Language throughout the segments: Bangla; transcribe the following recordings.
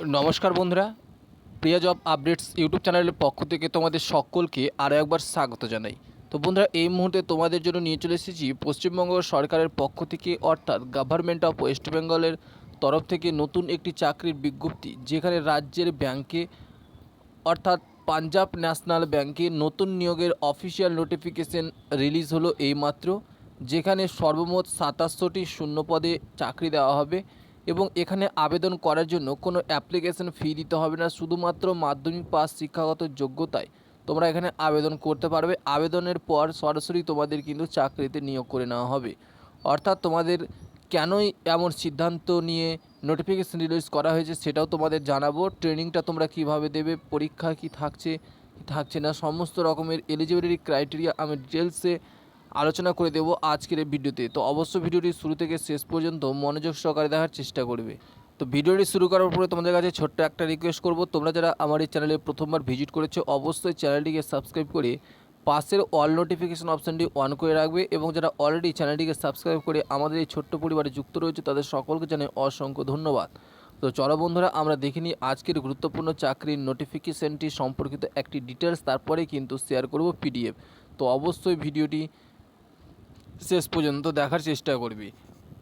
নমস্কার বন্ধুরা। প্রিয়া জব আপডেটস ইউটিউব চ্যানেলের পক্ষ থেকে তোমাদের সকলকে আরও একবার স্বাগত জানাই। তো বন্ধুরা, এই মুহূর্তে তোমাদের জন্য নিয়ে চলে এসেছি পশ্চিমবঙ্গ সরকারের পক্ষ থেকে, অর্থাৎ গভর্নমেন্ট অফ ওয়েস্ট বেঙ্গলের তরফ থেকে নতুন একটি চাকরির বিজ্ঞপ্তি, যেখানে রাজ্যের ব্যাংকে অর্থাৎ পাঞ্জাব ন্যাশনাল ব্যাংকে নতুন নিয়োগের অফিসিয়াল নোটিফিকেশন রিলিজ হলো এইমাত্র, যেখানে সর্বমোট সাতাশশোটি শূন্য পদে চাকরি দেওয়া হবে। এবং এখানে আবেদন করার জন্য কোনো অ্যাপ্লিকেশন ফি দিতে হবে না, শুধুমাত্র মাধ্যমিক পাস শিক্ষাগত যোগ্যতায়। তোমরা এখানে আবেদন করতে পারবে। আবেদনের পর সরাসরি তোমাদের কিন্তু চাকরিতে নিয়োগ করে নেওয়া হবে। অর্থাৎ তোমাদের কেনই এমন সিদ্ধান্ত নিয়ে নোটিফিকেশন রিলিজ করা হয়েছে সেটাও তোমাদের জানাব। ট্রেনিংটা তোমরা কীভাবে দেবে, পরীক্ষা কি থাকছে কি থাকছে না, সমস্ত রকমের এলিজিবিলিটি ক্রাইটেরিয়া আমি ডিটেলসে আলোচনা করে দেবো আজকের এই ভিডিওতে। তো অবশ্যই ভিডিওটি শুরু থেকে শেষ পর্যন্ত মনোযোগ সহকারে দেখার চেষ্টা করবে। তো ভিডিওটি শুরু করার পরে তোমাদের কাছে ছোট্ট একটা রিকোয়েস্ট করব, তোমরা যারা আমার এই চ্যানেলে প্রথমবার ভিজিট করেছ, অবশ্যই চ্যানেলটিকে সাবস্ক্রাইব করে পাশের অল নোটিফিকেশন অপশানটি অন করে রাখবে এবং যারা অলরেডি চ্যানেলটিকে সাবস্ক্রাইব করে আমাদের এই ছোট্ট পরিবারে যুক্ত রয়েছে, তাদের সকলকে জানাই অসংখ্য ধন্যবাদ। তো চলো বন্ধুরা, আমরা দেখে নিই আজকের গুরুত্বপূর্ণ চাকরির নোটিফিকেশানটি সম্পর্কিত একটি ডিটেলস তারপরে কিন্তু শেয়ার করব পিডিএফ তো অবশ্যই ভিডিওটি শেষ পর্যন্ত দেখার চেষ্টা করবি।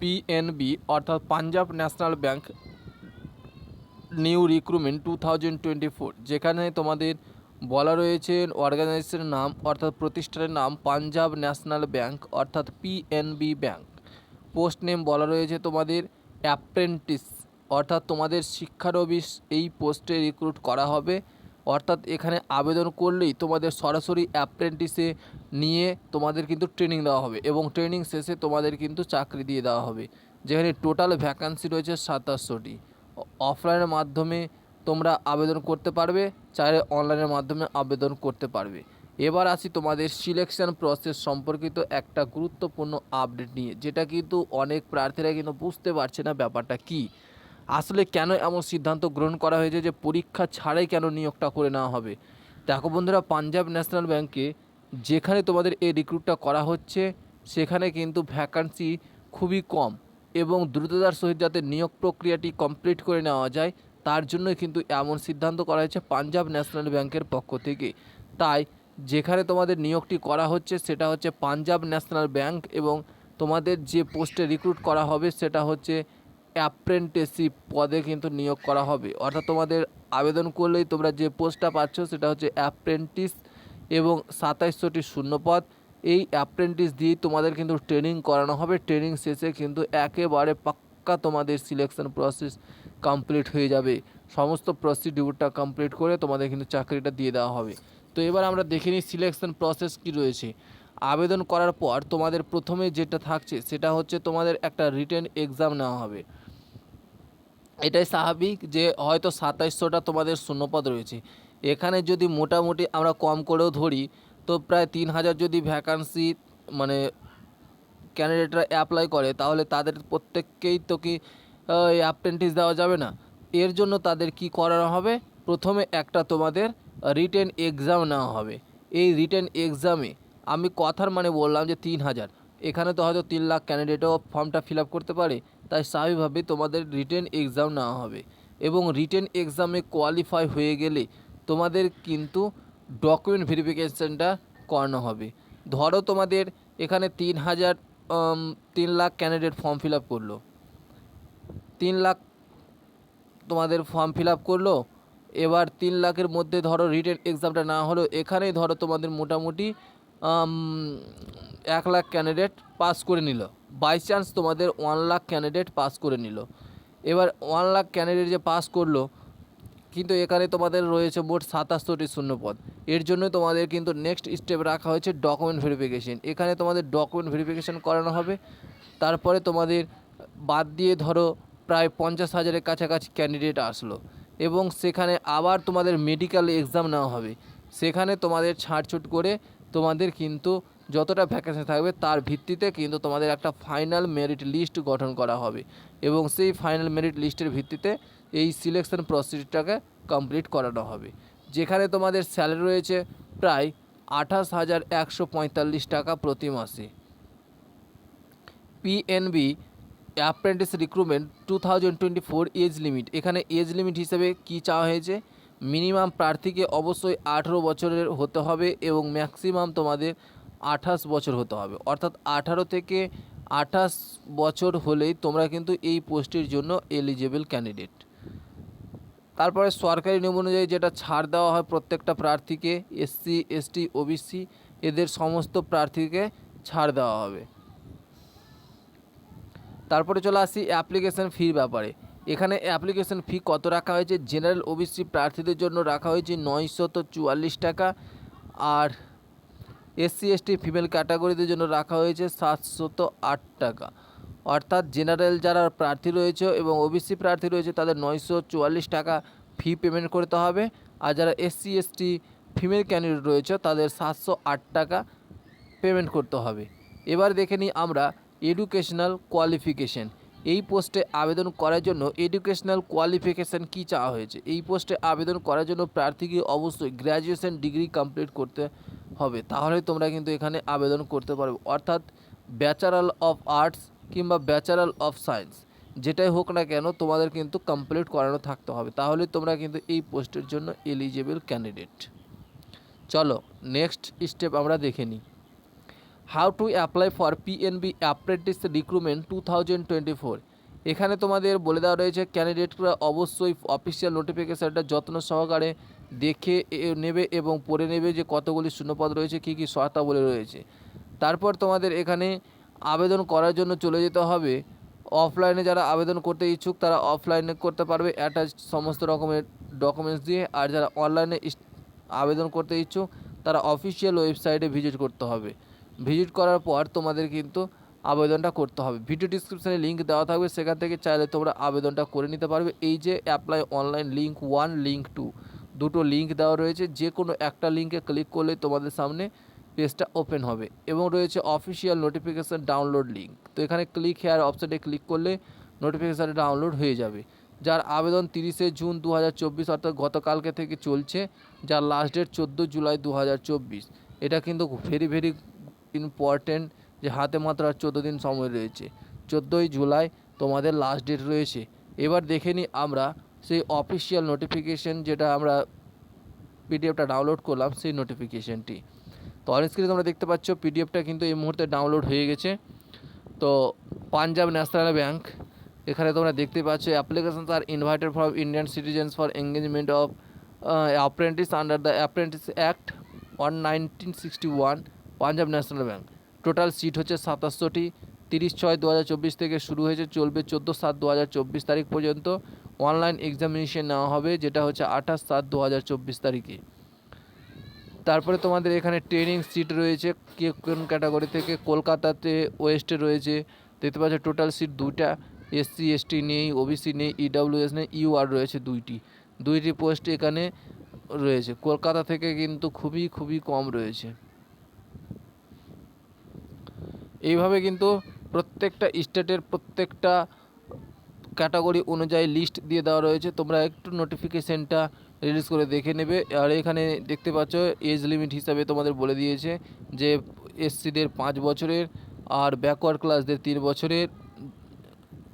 পিএনবি অর্থাৎ Punjab national bank new recruitment two thousand twenty four, যেখানে তোমাদের বলা রয়েছে অর্গানাইজেশনের নাম অর্থাৎ প্রতিষ্ঠানের নাম পাঞ্জাব ন্যাশনাল ব্যাংক অর্থাৎ পিএনবি ব্যাংক। পোস্ট নেম বলা রয়েছে তোমাদের অ্যাপ্রেন্টিস, অর্থাৎ তোমাদের শিক্ষানবিশ এই পোস্টে রিক্রুট করা হবে। অর্থাৎ এখানে আবেদন করলেই তোমাদের সরাসরি অ্যাপ্রেন্টিসে নিয়ে তোমাদের কিন্তু ট্রেনিং দেওয়া হবে এবং ট্রেনিং শেষে তোমাদের কিন্তু চাকরি দিয়ে দেওয়া হবে। যেখানে টোটাল ভ্যাকান্সি রয়েছে সাতাশশোটি। অফলাইনের মাধ্যমে তোমরা আবেদন করতে পারবে, চাইলে অনলাইনের মাধ্যমে আবেদন করতে পারবে। এবার আসি তোমাদের সিলেকশন প্রসেস সম্পর্কিত একটা গুরুত্বপূর্ণ আপডেট নিয়ে, যেটা কিন্তু অনেক প্রার্থীরা কিন্তু বুঝতে পারছে না ব্যাপারটা কী। আসলে কেন এমন সিদ্ধান্ত গ্রহণ করা হয়েছে যে পরীক্ষা ছাড়াই কেন নিয়োগটা করে নেওয়া হবে? দেখো বন্ধুরা, পাঞ্জাব ন্যাশনাল ব্যাংকে যেখানে তোমাদের এই রিক্রুটটা করা হচ্ছে, সেখানে কিন্তু ভ্যাকান্সি খুবই কম এবং দ্রুততার সহিত যাতে নিয়োগ প্রক্রিয়াটি কমপ্লিট করে নেওয়া যায়, তার জন্য কিন্তু এমন সিদ্ধান্ত করা হয়েছে পাঞ্জাব ন্যাশনাল ব্যাংকের পক্ষ থেকে। তাই যেখানে তোমাদের নিয়োগটি করা হচ্ছে, সেটা হচ্ছে পাঞ্জাব ন্যাশনাল ব্যাংক এবং তোমাদের যে পোস্টে রিক্রুট করা হবে, সেটা হচ্ছে অ্যাপ্রেন্টিসশিপ পদে কিন্তু নিয়োগ করা হবে। অর্থাৎ তোমাদের আবেদন করলেই তোমরা যে পোস্টটা পাচ্ছ সেটা হচ্ছে অ্যাপ্রেন্টিস এবং সাতাইশশোটি শূন্যপদ। এই অ্যাপ্রেন্টিস দিয়েই তোমাদের কিন্তু ট্রেনিং করানো হবে। ট্রেনিং শেষে কিন্তু একেবারে পাক্কা তোমাদের সিলেকশন প্রসেস কমপ্লিট হয়ে যাবে। সমস্ত প্রসিডিউরটা কমপ্লিট করে তোমাদের কিন্তু চাকরিটা দিয়ে দেওয়া হবে। তো এবার আমরা দেখে নিই সিলেকশন প্রসেস কী রয়েছে। আবেদন করার পর তোমাদের প্রথমে যেটা থাকছে সেটা হচ্ছে তোমাদের একটা রিটেন এক্সাম নেওয়া হবে। এটাই স্বাভাবিক যে হয়তো সাতাইশশোটা তোমাদের শূন্যপদ রয়েছে। এখানে যদি মোটামুটি আমরা কম করেও ধরি, তো প্রায় তিন হাজার যদি ভ্যাকান্সি মানে ক্যান্ডিডেটরা অ্যাপ্লাই করে, তাহলে তাদের প্রত্যেককেই তো কি অ্যাপ্রেন্টিস দেওয়া যাবে না। এর জন্য তাদের কি করানো হবে? প্রথমে একটা তোমাদের রিটেন এক্সাম নেওয়া হবে। এই রিটেন এক্সামে আমি কথার মানে বললাম যে তিন হাজার। এখানে তো হয়তো তিন লাখ ক্যান্ডিডেটও ফর্মটা ফিল আপ করতে পারে, তাই স্বাভাবিকভাবে তোমাদের রিটেন এক্সাম নেওয়া হবে। এবং রিটেন এক্সামে কোয়ালিফাই হয়ে গেলে তোমাদের কিন্তু ডকুমেন্ট ভেরিফিকেশানটা করানো হবে। ধরো তোমাদের এখানে তিন হাজার তিন lakh candidate form fill up করল। তিন লাখ তোমাদের ফর্ম ফিল আপ করল, এবার তিন লাখের মধ্যে ধরো রিটেন এক্সামটা না হলো, এখানেই ধরো তোমাদের মোটামুটি এক লাখ ক্যান্ডিডেট পাস করে নিল। বাই চান্স তোমাদের ওয়ান লাখ ক্যান্ডিডেট পাস করে নিল। এবার ওয়ান লাখ ক্যান্ডিডেট যে পাস করল, কিন্তু এখানে তোমাদের রয়েছে মোট সাতাশশোটি শূন্যপদ। এর জন্য তোমাদের কিন্তু নেক্সট স্টেপ রাখা হয়েছে ডকুমেন্ট ভেরিফিকেশন এখানে তোমাদের ডকুমেন্ট ভেরিফিকেশন করানো হবে। তারপরে তোমাদের বাদ দিয়ে ধরো প্রায় পঞ্চাশ হাজারের কাছাকাছি ক্যান্ডিডেট আসলো। এবং সেখানে আবার তোমাদের মেডিকেল এক্সাম নেওয়া হবে। সেখানে তোমাদের ছাড়ছুট করে তোমাদের কিন্তু যতটা ভ্যাকেন্সি থাকবে তার ভিত্তিতে কিন্তু তোমাদের একটা ফাইনাল মেরিট লিস্ট গঠন করা হবে। এবং সেই ফাইনাল মেরিট লিস্টের ভিত্তিতে এই সিলেকশন প্রসিডিউরটাকে কমপ্লিট করানো হবে। যেখানে তোমাদের স্যালারি রয়েছে প্রায় আঠাশ হাজার একশো পঁয়তাল্লিশ টাকা প্রতি মাসে। PNB apprentice recruitment two thousand twenty four age limit এখানে এজ লিমিট হিসেবে কী চাওয়া হয়েছে? মিনিমাম প্রার্থীকে অবশ্যই আঠেরো বছরের হতে হবে এবং ম্যাক্সিমাম তোমাদের আঠাশ বছর হতে হবে। অর্থাৎ আঠারো থেকে আঠাশ বছর হলেই তোমরা কিন্তু এই পোস্টের জন্য এলিজেবল ক্যান্ডিডেট তারপরে সরকারি নিয়ম অনুযায়ী যেটা ছাড় দেওয়া হয় প্রত্যেকটা প্রার্থীকে, এসসি, এসটি, ওবিসি, এদের সমস্ত প্রার্থীকে ছাড় দেওয়া হবে। তারপরে চলে আসি অ্যাপ্লিকেশন ফির ব্যাপারে। এখানে অ্যাপ্লিকেশন ফি কত রাখা হয়েছে? জেনারেল ওবিসি প্রার্থীদের জন্য রাখা হয়েছে নয়শত চুয়াল্লিশ টাকা। আর এসসি, এসটি, ফিমেল ক্যাটাগরিদের জন্য রাখা হয়েছে সাতশত আট টাকা। অর্থাৎ জেনারেল যারা প্রার্থী রয়েছে এবং ওবিসি প্রার্থী রয়েছে, তাদের নয়শো চুয়াল্লিশ টাকা ফি পেমেন্ট করতে হবে। আর যারা এসসি, এসটি, ফিমেল ক্যান্ডিডেট রয়েছে, তাদের সাতশো আট টাকা পেমেন্ট করতে হবে। এবার দেখে নিই আমরা এডুকেশনাল কোয়ালিফিকেশন। এই পোস্টে আবেদন করার জন্য এডুকেশনাল কোয়ালিফিকেশান কী চাওয়া হয়েছে? এই পোস্টে আবেদন করার জন্য প্রার্থীকে অবশ্যই গ্র্যাজুয়েশন ডিগ্রি কমপ্লিট করতে হবে, তাহলে তোমরা কিন্তু এখানে আবেদন করতে পারবে। অর্থাৎ ব্যাচারাল অফ আর্টস কিংবা ব্যাচারাল অফ সায়েন্স যেটাই হোক না কেন তোমাদের কিন্তু কমপ্লিট করানো থাকতে হবে। তাহলে তোমরা কিন্তু এই পোস্টের জন্য এলিজেবল ক্যান্ডিডেট চলো নেক্সট স্টেপ আমরা দেখে নিই। How to apply for PNB apprentice recruitment two thousand twenty four এখানে তোমাদের বলে দেওয়া রয়েছে ক্যান্ডিডেটরা অবশ্যই অফিসিয়াল নোটিফিকেশানটা যত্ন সহকারে দেখে নেবে এবং পড়ে নেবে যে কতগুলি শূন্যপদ রয়েছে, কী কী শর্তাবলী রয়েছে। তারপর তোমাদের এখানে আবেদন করার জন্য চলে যেতে হবে। অফলাইনে যারা আবেদন করতে ইচ্ছুক, তারা অফলাইনে করতে পারবে অ্যাটাচ সমস্ত রকমের ডকুমেন্টস দিয়ে। আর যারা অনলাইনে আবেদন করতে ইচ্ছুক, তারা অফিসিয়াল ওয়েবসাইটে ভিজিট করতে হবে। ভিজিট করার পর তোমাদের কিন্তু আবেদনটা করতে হবে। ভিডিও ডিসক্রিপশানে লিঙ্ক দেওয়া থাকবে, সেখান থেকে চাইলে তোমরা আবেদনটা করে নিতে পারবে। এই যে apply online link one link two. দুটো লিঙ্ক দেওয়া রয়েছে। যে কোনো একটা লিঙ্কে ক্লিক করলে তোমাদের সামনে পেজটা ওপেন হবে এবং রয়েছে অফিসিয়াল নোটিফিকেশান ডাউনলোড লিঙ্ক তো এখানে ক্লিক হেয়ার অপশানে ক্লিক করলে নোটিফিকেশান ডাউনলোড হয়ে যাবে। যার আবেদন তিরিশে জুন দু হাজার চব্বিশ, অর্থাৎ গতকালকে থেকে চলছে, যার লাস্ট ডেট চোদ্দ জুলাই দু হাজার চব্বিশ। এটা কিন্তু ভেরি ভেরি ইম্পর্টেন্ট যে হাতে মাত্র আর চোদ্দ দিন সময় রয়েছে। চোদ্দোই জুলাই তোমাদের লাস্ট ডেট রয়েছে। এবার দেখে নিই আমরা সেই অফিসিয়াল নোটিফিকেশন যেটা আমরা পিডিএফটা ডাউনলোড করলাম, সেই নোটিফিকেশনটি তো অন স্ক্রিনে তোমরা দেখতে পাচ্ছ পিডিএফটা কিন্তু এই মুহূর্তে ডাউনলোড হয়ে গেছে। তো পাঞ্জাব ন্যাশনাল ব্যাংক, এখানে তোমরা দেখতে পাচ্ছ applications are invited for Indian citizens for engagement of apprentice under the apprentice act one nineteen sixty one Punjab national bank total seat হচ্ছে সাতাশশোটি তিরিশ ছয় দু হাজার চব্বিশ থেকে শুরু হয়েছে, চলবে চোদ্দ সাত দু হাজার চব্বিশ তারিখ পর্যন্ত। অনলাইন এক্সামিনেশন নেওয়া হবে, যেটা হচ্ছে আঠাশ সাত দু হাজার চব্বিশ তারিখে। তারপরে তোমাদের এখানে ট্রেনিং সিট রয়েছে, কে কোন ক্যাটাগরি থেকে কলকাতাতে ওয়েস্টে রয়েছে, দেখতে পাচ্ছ টোটাল সিট দুইটা এসসি এসটি নেই ওবিসি নেই ইডাব্লিউএস নেই ইউআর রয়েছে দুইটি। দুইটি পোস্ট এখানে রয়েছে। কলকাতা থেকে কিন্তু খুবই খুবই কম রয়েছে। এইভাবে কিন্তু প্রত্যেকটা স্টেটের প্রত্যেকটা ক্যাটাগরি অনুযায়ী লিস্ট দিয়ে দেওয়া রয়েছে। তোমরা একটু নোটিফিকেশানটা রিলিজ করে দেখে নেবে। আর এখানে দেখতে পাচ্ছ এজ লিমিট হিসাবে তোমাদের বলে দিয়েছে যে এসসিদের পাঁচ বছরের আর ব্যাকওয়ার্ড ক্লাসদের তিন বছরের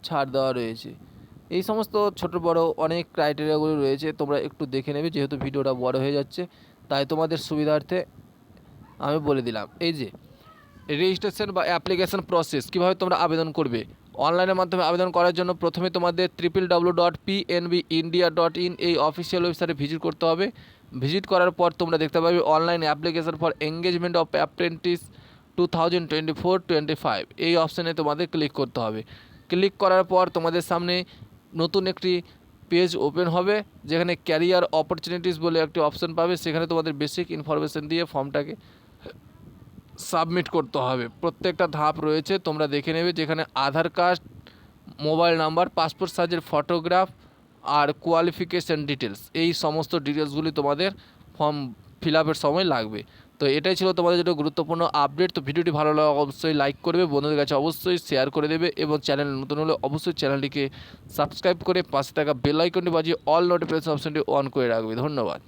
ছাড় দেওয়া রয়েছে। এই সমস্ত ছোট বড় অনেক ক্রাইটেরিয়াগুলো রয়েছে, তোমরা একটু দেখে নেবে যেহেতু ভিডিওটা বড় হয়ে যাচ্ছে। তাই তোমাদের সুবিধার্থে আমি বলে দিলাম। এই যে রেজিস্ট্রেশন বা অ্যাপ্লিকেশন প্রসেস কীভাবে তোমরা আবেদন করবে? অনলাইনের মাধ্যমে আবেদন করার জন্য প্রথমে তোমাদের triple W dot PNB India dot in এই অফিসিয়াল ওয়েবসাইটে ভিজিট করতে হবে। ভিজিট করার পর তোমরা দেখতে পাবে online application for engagement of apprentice two thousand twenty four twenty five এই অপশানে তোমাদের ক্লিক করতে হবে। ক্লিক করার পর তোমাদের সামনে নতুন একটি পেজ ওপেন হবে, যেখানে ক্যারিয়ার অপরচুনিটিস বলে একটি অপশন পাবে। সেখানে তোমাদের বেসিক ইনফরমেশন দিয়ে ফর্মটাকে সাবমিট করতে হবে। প্রত্যেকটা ধাপ রয়েছে, তোমরা দেখে নেবে যেখানে Aadhaar card, mobile number, passport সাইজের ফটোগ্রাফ আর কোয়ালিফিকেশান ডিটেলস এই সমস্ত ডিটেলসগুলি তোমাদের ফর্ম ফিল আপের সময় লাগবে। তো এটাই ছিল তোমাদের যেটা গুরুত্বপূর্ণ আপডেট তো ভিডিওটি ভালো লাগলে অবশ্যই লাইক করবে, বন্ধুদের কাছে অবশ্যই শেয়ার করে দেবে এবং চ্যানেল নতুন হলে অবশ্যই চ্যানেলটিকে সাবস্ক্রাইব করে পাশে থাকা বেল আইকনটি বাজিয়ে অল নোটিফিকেশন অপশনটি অন করে রাখবে। ধন্যবাদ।